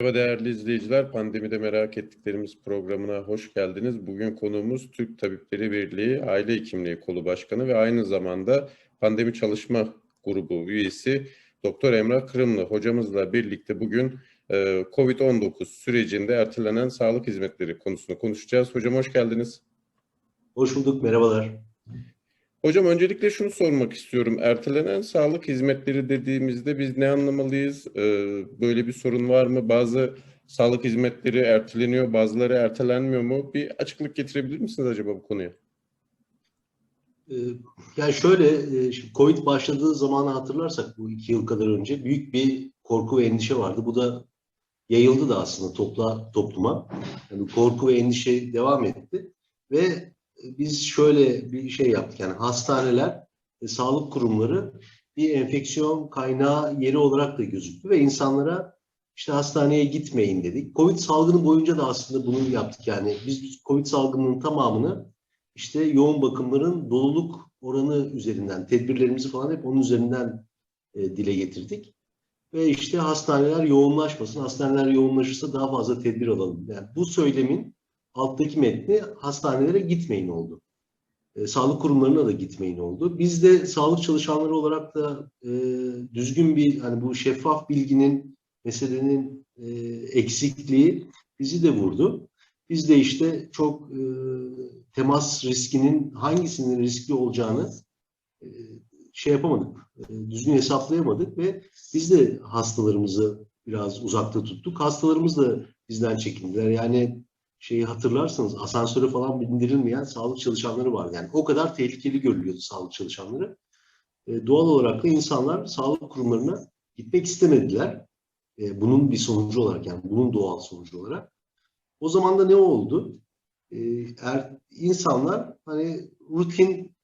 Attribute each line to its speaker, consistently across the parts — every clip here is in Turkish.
Speaker 1: Merhaba değerli izleyiciler, pandemide merak ettiklerimiz programına hoş geldiniz. Bugün konuğumuz Türk Tabipleri Birliği Aile Hekimliği Kolu Başkanı ve aynı zamanda Pandemi Çalışma Grubu üyesi Doktor Emrah Kırımlı hocamızla birlikte bugün e, COVID-19 sürecinde ertelenen sağlık hizmetleri konusunu konuşacağız. Hocam hoş geldiniz.
Speaker 2: Hoş bulduk, merhabalar.
Speaker 1: Hocam öncelikle şunu sormak istiyorum. Ertelenen sağlık hizmetleri dediğimizde biz ne anlamalıyız? Ee, böyle bir sorun var mı? Bazı sağlık hizmetleri erteleniyor, bazıları ertelenmiyor mu? Bir açıklık getirebilir misiniz acaba bu konuya?
Speaker 2: Ee, Yani şöyle, e, Covid başladığı zamanı hatırlarsak bu iki yıl kadar önce büyük bir korku ve endişe vardı. Bu da yayıldı da aslında topla, topluma. Yani korku ve endişe devam etti. Ve biz şöyle bir şey yaptık. Yani hastaneler, ve sağlık kurumları bir enfeksiyon kaynağı yeri olarak da gözüktü ve insanlara işte hastaneye gitmeyin dedik. Covid salgını boyunca da aslında bunu yaptık. Yani biz Covid salgınının tamamını işte yoğun bakımların doluluk oranı üzerinden, tedbirlerimizi falan hep onun üzerinden e, dile getirdik. Ve işte hastaneler yoğunlaşmasın, hastaneler yoğunlaşırsa daha fazla tedbir alalım. Yani bu söylemin alttaki metni hastanelere gitmeyin oldu. E, sağlık kurumlarına da gitmeyin oldu. Biz de sağlık çalışanları olarak da e, düzgün bir hani bu şeffaf bilginin meselenin e, eksikliği bizi de vurdu. Biz de işte çok e, temas riskinin hangisinin riskli olacağını e, şey yapamadık, e, düzgün hesaplayamadık ve biz de hastalarımızı biraz uzakta tuttuk. Hastalarımız da bizden çekindiler. Yani şeyi hatırlarsanız asansöre falan bindirilmeyen sağlık çalışanları var. Yani o kadar tehlikeli görülüyordu sağlık çalışanları. E, doğal olarak da insanlar sağlık kurumlarına gitmek istemediler. E, bunun bir sonucu olarak yani bunun doğal sonucu olarak. O zaman da ne oldu? Ee, er, insanlar hani rutin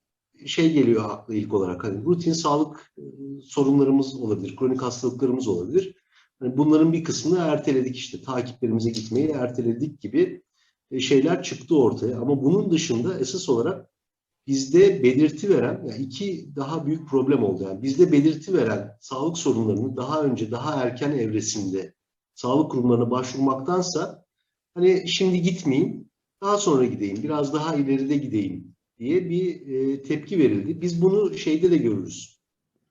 Speaker 2: şey geliyor akla ilk olarak. Hani rutin sağlık e, sorunlarımız olabilir, kronik hastalıklarımız olabilir. Hani bunların bir kısmını erteledik işte. Takiplerimize gitmeyi erteledik gibi e, şeyler çıktı ortaya. Ama bunun dışında esas olarak bizde belirti veren, yani iki daha büyük problem oldu. Yani bizde belirti veren sağlık sorunlarını daha önce, daha erken evresinde sağlık kurumlarına başvurmaktansa hani şimdi gitmeyeyim, daha sonra gideyim, biraz daha ileride gideyim diye bir e, tepki verildi. Biz bunu şeyde de görürüz.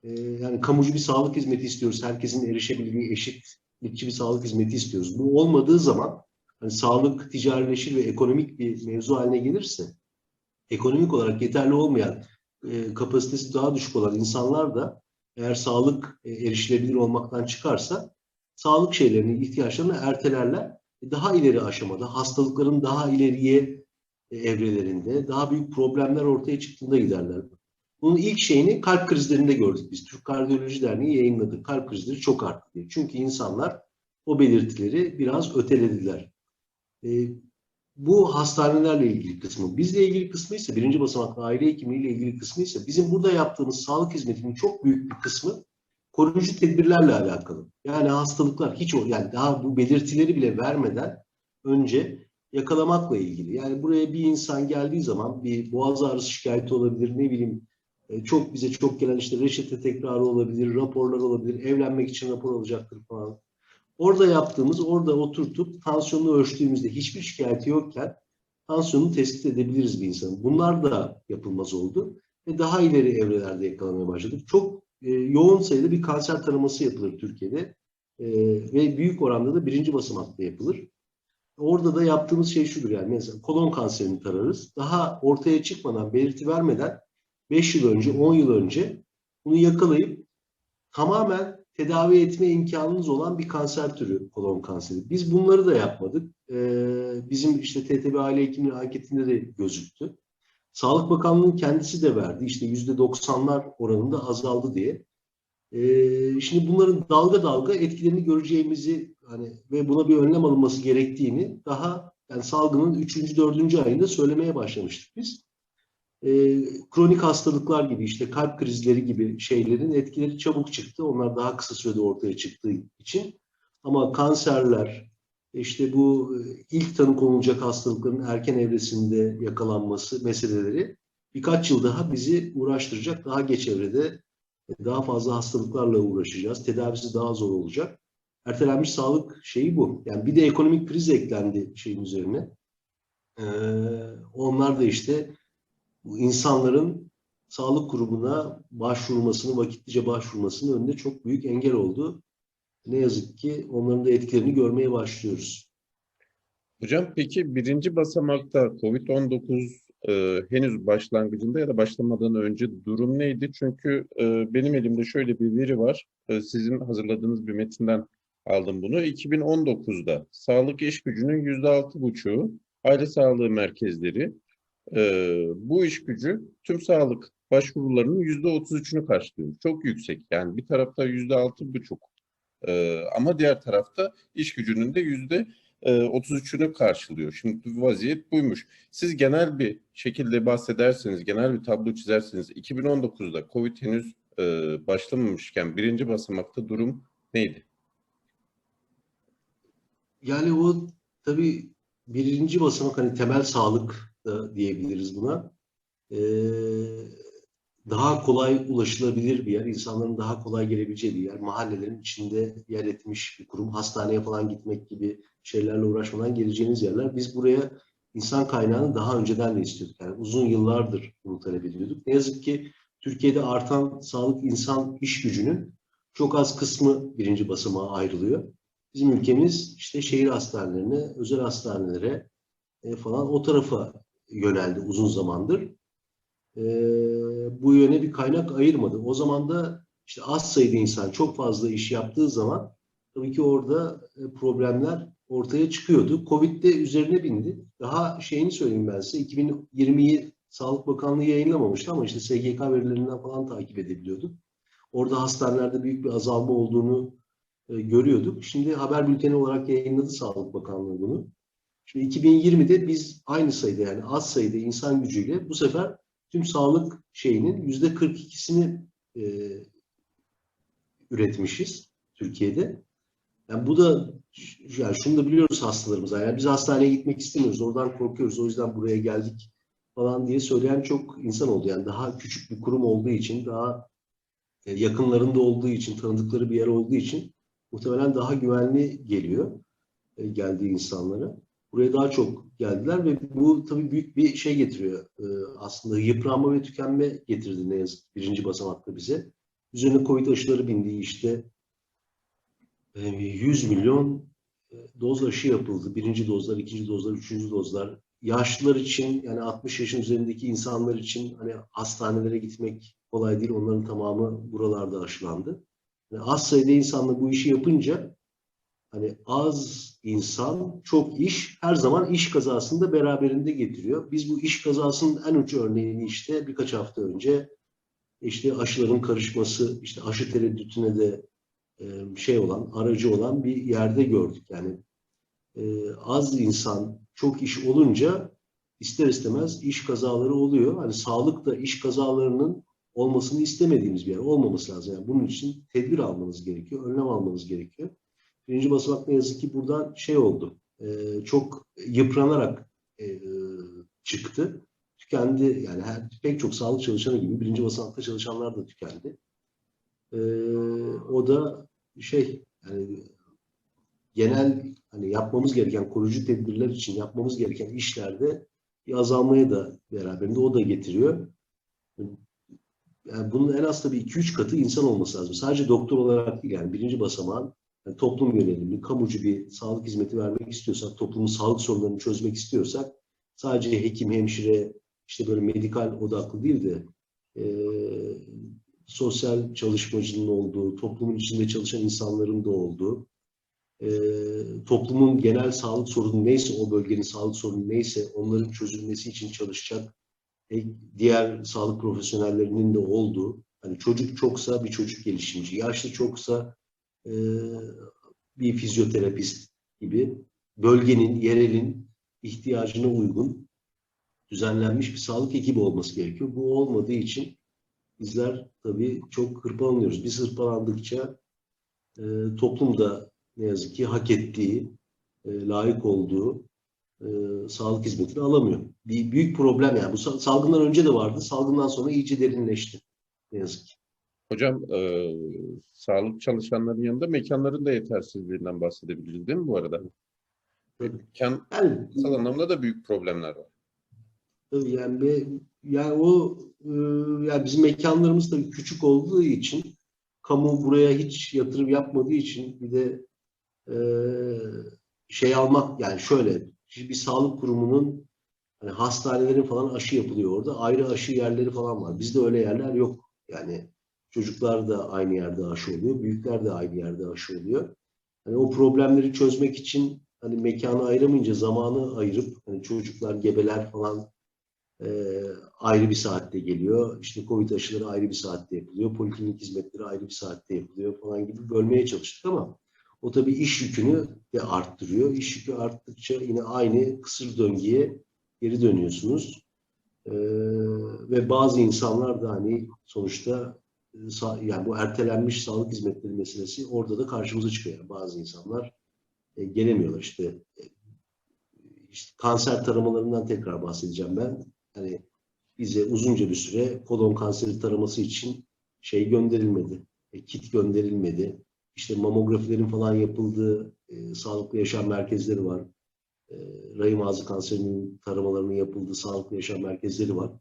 Speaker 2: E, yani kamucu bir sağlık hizmeti istiyoruz. Herkesin erişebildiği eşitlikçi bir sağlık hizmeti istiyoruz. Bu olmadığı zaman hani sağlık ticarileşir ve ekonomik bir mevzu haline gelirse ekonomik olarak yeterli olmayan, e, kapasitesi daha düşük olan insanlar da eğer sağlık e, erişilebilir olmaktan çıkarsa sağlık şeylerini, ihtiyaçlarını ertelerler daha ileri aşamada, hastalıkların daha ileriye e, evrelerinde, daha büyük problemler ortaya çıktığında giderler. Bunun ilk şeyini kalp krizlerinde gördük biz. Türk Kardiyoloji Derneği yayınladı. Kalp krizleri çok arttı diye. Çünkü insanlar o belirtileri biraz ötelediler. E, bu hastanelerle ilgili kısmı. Bizle ilgili kısmı ise birinci basamaklı aile hekimliğiyle ilgili kısmı ise bizim burada yaptığımız sağlık hizmetinin çok büyük bir kısmı koruyucu tedbirlerle alakalı. Yani hastalıklar hiç o yani daha bu belirtileri bile vermeden önce yakalamakla ilgili. Yani buraya bir insan geldiği zaman bir boğaz ağrısı şikayeti olabilir, ne bileyim e, çok bize çok gelen işte reçete tekrarı olabilir, raporlar olabilir, evlenmek için rapor alacaktır falan. Orada yaptığımız, orada oturtup tansiyonunu ölçtüğümüzde hiçbir şikayeti yokken tansiyonunu tespit edebiliriz bir insanın. Bunlar da yapılmaz oldu ve daha ileri evrelerde yakalamaya başladık. Çok e, yoğun sayıda bir kanser taraması yapılır Türkiye'de e, ve büyük oranda da birinci basamakta yapılır. Orada da yaptığımız şey şudur yani mesela kolon kanserini tararız. Daha ortaya çıkmadan, belirti vermeden 5 yıl önce, 10 yıl önce bunu yakalayıp tamamen tedavi etme imkanınız olan bir kanser türü kolon kanseri. Biz bunları da yapmadık. Ee, bizim işte TTB aile hekimliği anketinde de gözüktü. Sağlık Bakanlığı'nın kendisi de verdi. İşte %90'lar oranında azaldı diye. Ee, şimdi bunların dalga dalga etkilerini göreceğimizi hani ve buna bir önlem alınması gerektiğini daha yani salgının 3. 4. ayında söylemeye başlamıştık biz. Ee, kronik hastalıklar gibi işte kalp krizleri gibi şeylerin etkileri çabuk çıktı. Onlar daha kısa sürede ortaya çıktığı için. Ama kanserler, işte bu ilk tanı konulacak hastalıkların erken evresinde yakalanması meseleleri birkaç yıl daha bizi uğraştıracak. Daha geç evrede daha fazla hastalıklarla uğraşacağız. Tedavisi daha zor olacak. ertelenmiş sağlık şeyi bu. Yani bir de ekonomik kriz eklendi şeyin üzerine. Ee, onlar da işte bu insanların sağlık kurumuna başvurmasını, vakitlice başvurmasının önünde çok büyük engel oldu. Ne yazık ki onların da etkilerini görmeye başlıyoruz.
Speaker 1: Hocam peki birinci basamakta COVID-19 e, henüz başlangıcında ya da başlamadan önce durum neydi? Çünkü e, benim elimde şöyle bir veri var. E, sizin hazırladığınız bir metinden aldım bunu. 2019'da sağlık iş gücünün %6,5'u aile sağlığı merkezleri e, bu iş gücü tüm sağlık başvurularının %33'ünü karşılıyor. Çok yüksek. Yani bir tarafta %6,5 e, ama diğer tarafta iş gücünün de yüzde e, 33'ünü karşılıyor. Şimdi vaziyet buymuş. Siz genel bir şekilde bahsederseniz, genel bir tablo çizerseniz 2019'da COVID henüz e, başlamamışken birinci basamakta durum neydi?
Speaker 2: Yani o tabii birinci basamak hani temel sağlık da diyebiliriz buna. Ee, daha kolay ulaşılabilir bir yer, insanların daha kolay gelebileceği bir yer, mahallelerin içinde yer etmiş bir kurum, hastaneye falan gitmek gibi şeylerle uğraşmadan geleceğiniz yerler. Biz buraya insan kaynağını daha önceden de istiyorduk. Yani uzun yıllardır bunu talep ediyorduk. Ne yazık ki Türkiye'de artan sağlık insan iş gücünün çok az kısmı birinci basamağa ayrılıyor. Bizim ülkemiz işte şehir hastanelerine, özel hastanelere e, falan o tarafa yöneldi uzun zamandır. E, bu yöne bir kaynak ayırmadı. O zaman da işte az sayıda insan çok fazla iş yaptığı zaman tabii ki orada e, problemler ortaya çıkıyordu. Covid de üzerine bindi. Daha şeyini söyleyeyim ben size. 2020'yi Sağlık Bakanlığı yayınlamamıştı ama işte SGK verilerinden falan takip edebiliyorduk. Orada hastanelerde büyük bir azalma olduğunu e, görüyorduk. Şimdi haber bülteni olarak yayınladı Sağlık Bakanlığı bunu. Şimdi 2020'de biz aynı sayıda yani az sayıda insan gücüyle bu sefer tüm sağlık şeyinin yüzde 42'sini e, üretmişiz Türkiye'de. Yani bu da yani şunu da biliyoruz hastalarımıza. Yani biz hastaneye gitmek istemiyoruz. Oradan korkuyoruz. O yüzden buraya geldik falan diye söyleyen çok insan oldu. Yani daha küçük bir kurum olduğu için, daha e, yakınlarında olduğu için, tanıdıkları bir yer olduğu için muhtemelen daha güvenli geliyor e, geldiği insanlara. Buraya daha çok geldiler ve bu tabii büyük bir şey getiriyor. E, aslında yıpranma ve tükenme getirdi ne yazık birinci basamakta bize. Üzerine Covid aşıları bindiği işte 100 milyon doz aşı yapıldı. Birinci dozlar, ikinci dozlar, üçüncü dozlar. Yaşlılar için yani 60 yaşın üzerindeki insanlar için hani hastanelere gitmek kolay değil. Onların tamamı buralarda aşılandı. Yani az sayıda insanla bu işi yapınca hani az insan çok iş her zaman iş kazasını da beraberinde getiriyor. Biz bu iş kazasının en uç örneğini işte birkaç hafta önce işte aşıların karışması, işte aşı tereddütüne de şey olan, aracı olan bir yerde gördük. Yani az insan, çok iş olunca ister istemez iş kazaları oluyor. Hani sağlık da iş kazalarının olmasını istemediğimiz bir yer. Olmaması lazım. Yani bunun için tedbir almanız gerekiyor, önlem almanız gerekiyor. Birinci basamak ne yazık ki buradan şey oldu. çok yıpranarak çıktı. Tükendi. Yani her, pek çok sağlık çalışanı gibi birinci basamakta çalışanlar da tükendi. Ee, o da şey yani genel hani yapmamız gereken koruyucu tedbirler için yapmamız gereken işlerde bir azalmaya da beraberinde o da getiriyor. Yani bunun en az tabii 2-3 katı insan olması lazım. Sadece doktor olarak değil yani birinci basamağın yani toplum yönelimli, kamucu bir sağlık hizmeti vermek istiyorsak, toplumun sağlık sorunlarını çözmek istiyorsak sadece hekim, hemşire, işte böyle medikal odaklı değil de e, sosyal çalışmacının olduğu, toplumun içinde çalışan insanların da olduğu, e, toplumun genel sağlık sorunu neyse, o bölgenin sağlık sorunu neyse onların çözülmesi için çalışacak e, diğer sağlık profesyonellerinin de olduğu, hani çocuk çoksa bir çocuk gelişimci, yaşlı çoksa e, bir fizyoterapist gibi bölgenin, yerelin ihtiyacına uygun düzenlenmiş bir sağlık ekibi olması gerekiyor. Bu olmadığı için bizler tabii çok hırpalanıyoruz. Biz hırpalandıkça e, toplum da ne yazık ki hak ettiği, e, layık olduğu e, sağlık hizmetini alamıyor. Bir büyük problem yani. Bu salgından önce de vardı. Salgından sonra iyice derinleşti. Ne yazık ki.
Speaker 1: Hocam e, sağlık çalışanların yanında mekanların da yetersizliğinden bahsedebiliriz değil mi bu arada? Mekan
Speaker 2: Yani
Speaker 1: anlamda da büyük problemler var.
Speaker 2: Tabii yani ve yani o e, yani bizim mekanlarımız tabii küçük olduğu için kamu buraya hiç yatırım yapmadığı için bir de e, şey almak yani şöyle bir sağlık kurumunun hani hastanelerin falan aşı yapılıyor orada. Ayrı aşı yerleri falan var. Bizde öyle yerler yok. Yani çocuklar da aynı yerde aşı oluyor. Büyükler de aynı yerde aşı oluyor. Hani o problemleri çözmek için hani mekanı ayıramayınca zamanı ayırıp hani çocuklar, gebeler falan e, ayrı bir saatte geliyor. İşte Covid aşıları ayrı bir saatte yapılıyor. Poliklinik hizmetleri ayrı bir saatte yapılıyor falan gibi bölmeye çalıştık ama o tabii iş yükünü de arttırıyor. İş yükü arttıkça yine aynı kısır döngüye geri dönüyorsunuz. E, ve bazı insanlar da hani sonuçta yani bu ertelenmiş sağlık hizmetleri meselesi orada da karşımıza çıkıyor. Yani bazı insanlar e, gelemiyorlar işte. E, işte kanser taramalarından tekrar bahsedeceğim ben hani bize uzunca bir süre kolon kanseri taraması için şey gönderilmedi. E, kit gönderilmedi. İşte mamografilerin falan yapıldığı e, sağlıklı yaşam merkezleri var. E, rahim ağzı kanserinin taramalarının yapıldığı sağlıklı yaşam merkezleri var.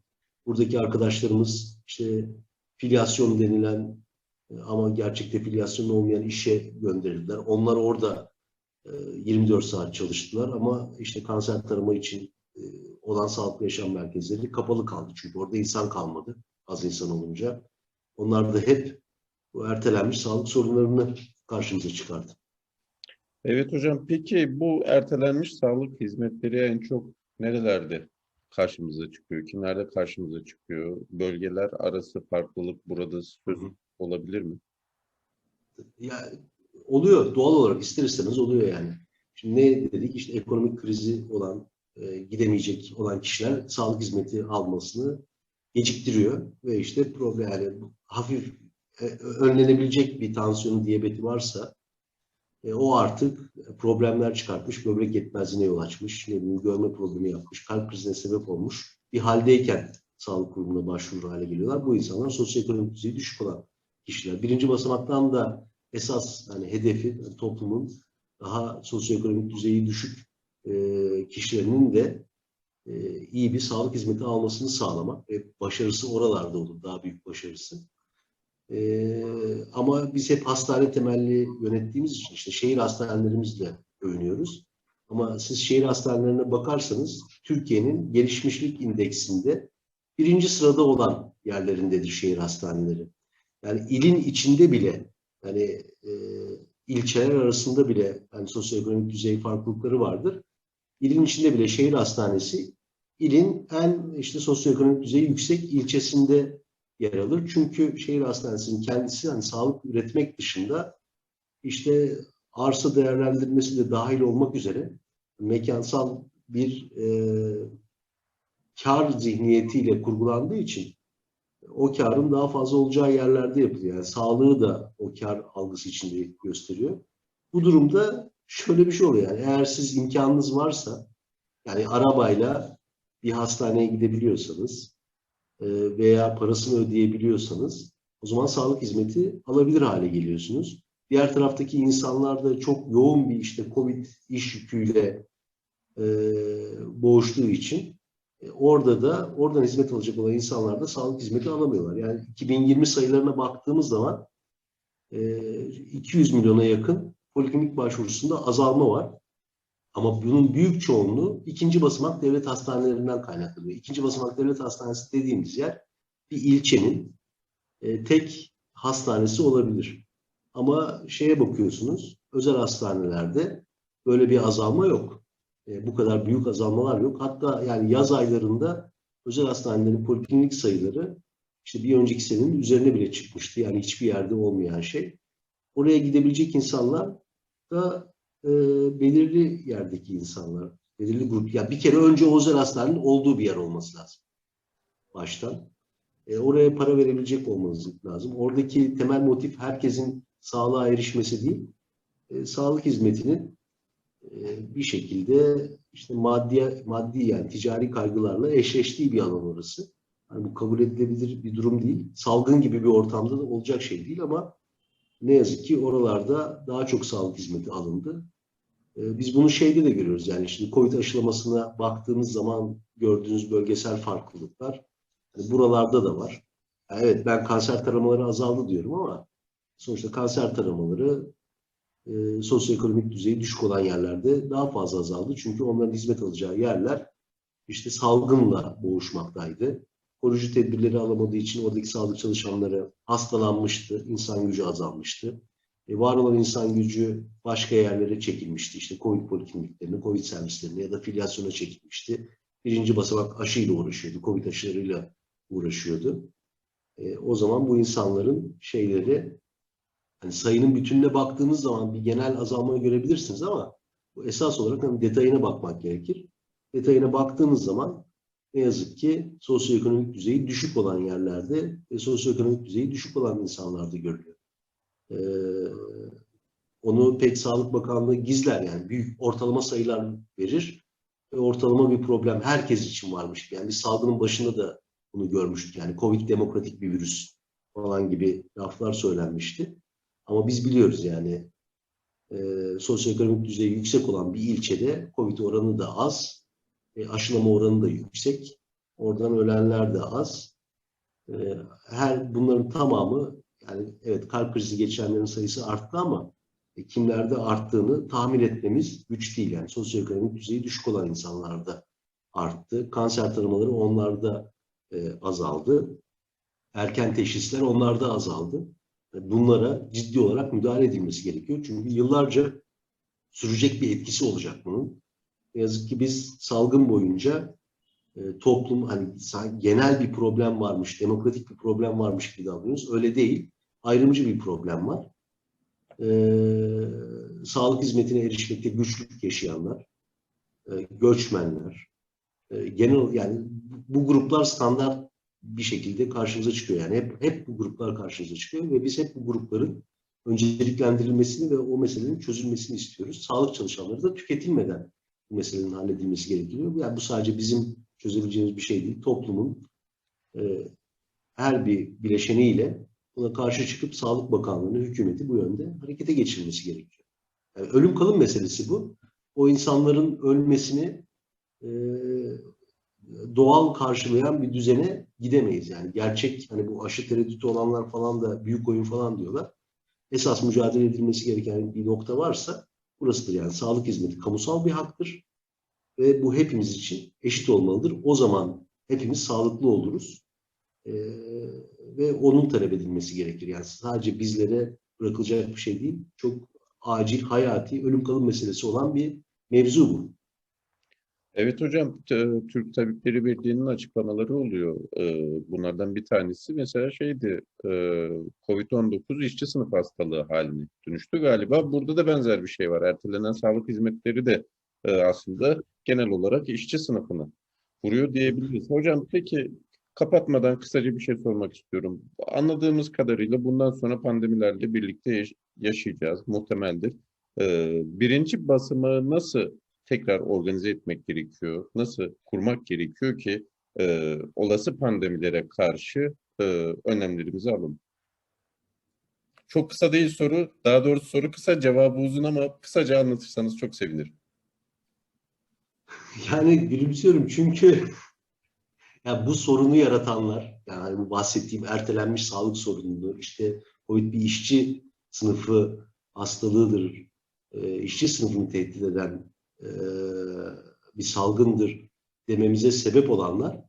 Speaker 2: Buradaki arkadaşlarımız işte filyasyon denilen e, ama gerçekte filyasyon olmayan işe gönderildiler. Onlar orada e, 24 saat çalıştılar ama işte kanser tarama için e, olan sağlıklı yaşam merkezleri kapalı kaldı. Çünkü orada insan kalmadı az insan olunca. Onlar da hep bu ertelenmiş sağlık sorunlarını karşımıza çıkardı.
Speaker 1: Evet hocam peki bu ertelenmiş sağlık hizmetleri en çok nerelerde karşımıza çıkıyor? Kimlerde karşımıza çıkıyor? Bölgeler arası farklılık burada söz olabilir mi?
Speaker 2: Ya oluyor doğal olarak ister istemez oluyor yani. Şimdi ne dedik? İşte ekonomik krizi olan, e, gidemeyecek olan kişiler sağlık hizmeti almasını geciktiriyor ve işte problem yani hafif e, önlenebilecek bir tansiyonu, diyabeti varsa e, o artık problemler çıkartmış, böbrek yetmezliğine yol açmış, ne bileyim, görme problemi yapmış, kalp krizine sebep olmuş bir haldeyken sağlık kurumuna başvurur hale geliyorlar. Bu insanlar sosyoekonomik düzeyi düşük olan kişiler. Birinci basamaktan da esas hani hedefi toplumun daha sosyoekonomik düzeyi düşük e, kişilerinin de e, iyi bir sağlık hizmeti almasını sağlamak ve başarısı oralarda olur, daha büyük başarısı. E, ama biz hep hastane temelli yönettiğimiz için işte şehir hastanelerimizle övünüyoruz. Ama siz şehir hastanelerine bakarsanız Türkiye'nin gelişmişlik indeksinde birinci sırada olan yerlerindedir şehir hastaneleri. Yani ilin içinde bile yani e, ilçeler arasında bile yani sosyoekonomik düzey farklılıkları vardır. İlin içinde bile şehir hastanesi ilin en işte sosyoekonomik düzeyi yüksek ilçesinde yer alır. Çünkü şehir hastanesinin kendisi hani sağlık üretmek dışında işte arsa değerlendirmesi de dahil olmak üzere mekansal bir e, kar zihniyetiyle kurgulandığı için o karın daha fazla olacağı yerlerde yapılıyor. Yani sağlığı da o kar algısı içinde gösteriyor. Bu durumda şöyle bir şey oluyor. Yani eğer siz imkanınız varsa yani arabayla bir hastaneye gidebiliyorsanız veya parasını ödeyebiliyorsanız o zaman sağlık hizmeti alabilir hale geliyorsunuz. Diğer taraftaki insanlar da çok yoğun bir işte Covid iş yüküyle e, boğuştuğu için e, orada da oradan hizmet alacak olan insanlar da sağlık hizmeti alamıyorlar. Yani 2020 sayılarına baktığımız zaman e, 200 milyona yakın poliklinik başvurusunda azalma var. Ama bunun büyük çoğunluğu ikinci basamak devlet hastanelerinden kaynaklanıyor. İkinci basamak devlet hastanesi dediğimiz yer bir ilçenin e, tek hastanesi olabilir. Ama şeye bakıyorsunuz, özel hastanelerde böyle bir azalma yok. E, bu kadar büyük azalmalar yok. Hatta yani yaz aylarında özel hastanelerin poliklinik sayıları işte bir önceki senenin üzerine bile çıkmıştı. Yani hiçbir yerde olmayan şey. Oraya gidebilecek insanlar da e, belirli yerdeki insanlar, belirli grup. Ya bir kere önce özel hastanenin olduğu bir yer olması lazım. Baştan. E, oraya para verebilecek olmanız lazım. Oradaki temel motif herkesin sağlığa erişmesi değil, e, sağlık hizmetinin e, bir şekilde işte maddi maddi yani ticari kaygılarla eşleştiği bir alan orası. hani bu kabul edilebilir bir durum değil. Salgın gibi bir ortamda da olacak şey değil ama ne yazık ki oralarda daha çok sağlık hizmeti alındı. Ee, Biz bunu şeyde de görüyoruz yani şimdi COVID aşılamasına baktığımız zaman gördüğünüz bölgesel farklılıklar hani buralarda da var. Yani evet ben kanser taramaları azaldı diyorum ama sonuçta kanser taramaları e, sosyoekonomik düzeyi düşük olan yerlerde daha fazla azaldı. Çünkü onların hizmet alacağı yerler işte salgınla boğuşmaktaydı. Koruyucu tedbirleri alamadığı için oradaki sağlık çalışanları hastalanmıştı, insan gücü azalmıştı. E, var olan insan gücü başka yerlere çekilmişti. İşte COVID polikliniklerine, COVID servislerine ya da filyasyona çekilmişti. Birinci basamak aşıyla uğraşıyordu, COVID aşılarıyla uğraşıyordu. E, o zaman bu insanların şeyleri, hani sayının bütününe baktığınız zaman bir genel azalmayı görebilirsiniz ama bu esas olarak hani detayına bakmak gerekir. Detayına baktığınız zaman ne yazık ki sosyoekonomik düzeyi düşük olan yerlerde ve sosyoekonomik düzeyi düşük olan insanlarda görülüyor. Ee, onu pek Sağlık Bakanlığı gizler yani büyük ortalama sayılar verir ve ortalama bir problem herkes için varmış. Yani biz salgının başında da bunu görmüştük. Yani Covid demokratik bir virüs falan gibi laflar söylenmişti. Ama biz biliyoruz yani e, sosyoekonomik düzeyi yüksek olan bir ilçede Covid oranı da az, e, aşılama oranı da yüksek. Oradan ölenler de az. E, her bunların tamamı yani evet kalp krizi geçirenlerin sayısı arttı ama e, kimlerde arttığını tahmin etmemiz güç değil. Yani sosyoekonomik düzeyi düşük olan insanlarda arttı. Kanser taramaları onlarda e, azaldı. Erken teşhisler onlarda azaldı. E, Bunlara ciddi olarak müdahale edilmesi gerekiyor. Çünkü yıllarca sürecek bir etkisi olacak bunun. Ne yazık ki biz salgın boyunca e, toplum hani genel bir problem varmış, demokratik bir problem varmış gibi davranıyoruz. Öyle değil. Ayrımcı bir problem var. E, sağlık hizmetine erişmekte güçlük yaşayanlar, e, göçmenler, e, genel yani bu gruplar standart bir şekilde karşımıza çıkıyor. Yani hep hep bu gruplar karşımıza çıkıyor ve biz hep bu grupların önceliklendirilmesini ve o meselenin çözülmesini istiyoruz. Sağlık çalışanları da tüketilmeden bu meselenin halledilmesi gerekiyor. Yani bu sadece bizim çözebileceğimiz bir şey değil. Toplumun e, her bir bileşeniyle buna karşı çıkıp Sağlık Bakanlığı'nı, hükümeti bu yönde harekete geçirmesi gerekiyor. Yani ölüm kalım meselesi bu. O insanların ölmesini e, doğal karşılayan bir düzene gidemeyiz. Yani gerçek hani bu aşı tereddütü olanlar falan da büyük oyun falan diyorlar. Esas mücadele edilmesi gereken bir nokta varsa burasıdır. Yani sağlık hizmeti kamusal bir haktır ve bu hepimiz için eşit olmalıdır. O zaman hepimiz sağlıklı oluruz. Ee, ve onun talep edilmesi gerekir. Yani sadece bizlere bırakılacak bir şey değil. Çok acil, hayati, ölüm kalım meselesi olan bir mevzu bu.
Speaker 1: Evet hocam, Türk Tabipleri Birliği'nin açıklamaları oluyor. Ee, Bunlardan bir tanesi mesela şeydi, e, COVID-19 işçi sınıf hastalığı haline dönüştü galiba. Burada da benzer bir şey var. Ertelenen sağlık hizmetleri de e, aslında genel olarak işçi sınıfını vuruyor diyebiliriz. Hocam peki kapatmadan kısaca bir şey sormak istiyorum. Anladığımız kadarıyla bundan sonra pandemilerle birlikte yaş- yaşayacağız, muhtemeldir. Ee, Birinci basımı nasıl tekrar organize etmek gerekiyor? Nasıl kurmak gerekiyor ki e, olası pandemilere karşı e, önlemlerimizi alalım? Çok kısa değil soru. Daha doğrusu soru kısa, cevabı uzun ama kısaca anlatırsanız çok sevinirim.
Speaker 2: Yani gülümsüyorum çünkü ya bu sorunu yaratanlar, yani hani bu bahsettiğim ertelenmiş sağlık sorununu, işte COVID bir işçi sınıfı hastalığıdır, e, işçi sınıfını tehdit eden e, bir salgındır dememize sebep olanlar,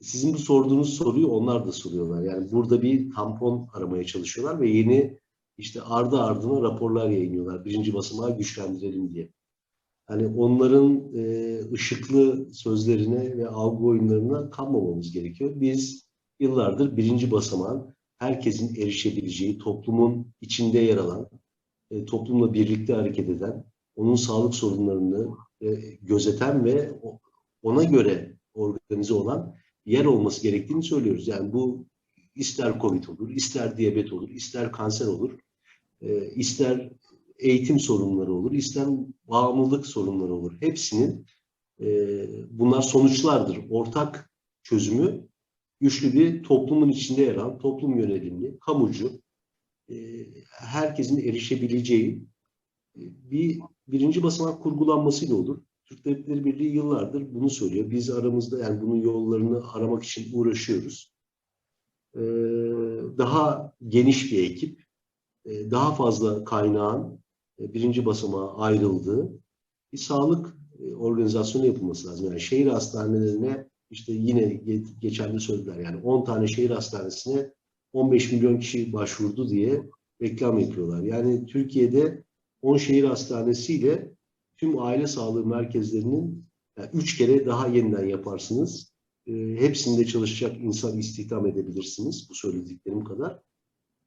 Speaker 2: sizin bu sorduğunuz soruyu onlar da soruyorlar. Yani burada bir tampon aramaya çalışıyorlar ve yeni işte ardı ardına raporlar yayınlıyorlar. Birinci basamağı güçlendirelim diye. Hani onların e, ışıklı sözlerine ve algı oyunlarına kanmamamız gerekiyor. Biz yıllardır birinci basamağın herkesin erişebileceği, toplumun içinde yer alan, e, toplumla birlikte hareket eden, onun sağlık sorunlarını e, gözeten ve ona göre organize olan yer olması gerektiğini söylüyoruz. Yani bu ister COVID olur, ister diyabet olur, ister kanser olur, e, ister eğitim sorunları olur, ister bağımlılık sorunları olur. Hepsinin e, bunlar sonuçlardır. Ortak çözümü güçlü bir toplumun içinde yer alan, toplum yönelimli, kamucu, e, herkesin erişebileceği e, bir birinci basamak kurgulanmasıyla olur. Türk Tabipleri Birliği yıllardır bunu söylüyor. Biz aramızda yani bunun yollarını aramak için uğraşıyoruz. Ee, daha geniş bir ekip, e, daha fazla kaynağın birinci basamağa ayrıldığı bir sağlık e, organizasyonu yapılması lazım. Yani şehir hastanelerine işte yine ge- geçen de söylediler yani 10 tane şehir hastanesine 15 milyon kişi başvurdu diye reklam yapıyorlar. Yani Türkiye'de 10 şehir hastanesiyle tüm aile sağlığı merkezlerinin yani üç kere daha yeniden yaparsınız. E, hepsinde çalışacak insan istihdam edebilirsiniz bu söylediklerim kadar.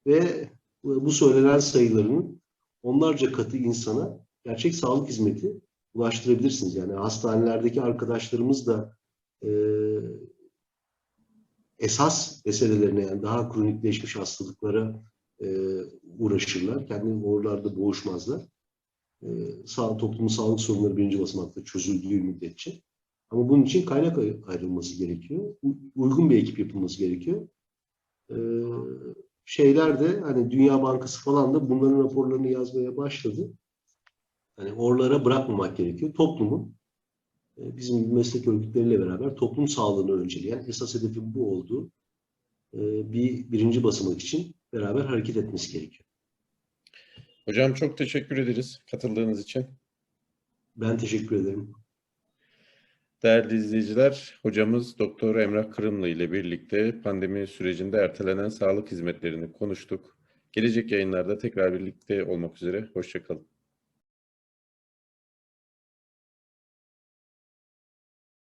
Speaker 2: Ve bu söylenen sayıların onlarca katı insana gerçek sağlık hizmeti ulaştırabilirsiniz. Yani hastanelerdeki arkadaşlarımız da e, esas meselelerine yani daha kronikleşmiş hastalıklara e, uğraşırlar. Kendi oralarda boğuşmazlar. E, sağ, toplumun sağlık sorunları birinci basamakta çözüldüğü müddetçe. Ama bunun için kaynak ay- ayrılması gerekiyor. Uygun bir ekip yapılması gerekiyor. E, şeyler de hani Dünya Bankası falan da bunların raporlarını yazmaya başladı. Hani oralara bırakmamak gerekiyor. Toplumun e, bizim meslek örgütleriyle beraber toplum sağlığını önceleyen esas hedefin bu olduğu e, bir birinci basamak için beraber hareket etmesi gerekiyor.
Speaker 1: Hocam çok teşekkür ederiz katıldığınız için.
Speaker 2: Ben teşekkür ederim.
Speaker 1: Değerli izleyiciler, hocamız Doktor Emrah Kırımlı ile birlikte pandemi sürecinde ertelenen sağlık hizmetlerini konuştuk. Gelecek yayınlarda tekrar birlikte olmak üzere. Hoşçakalın.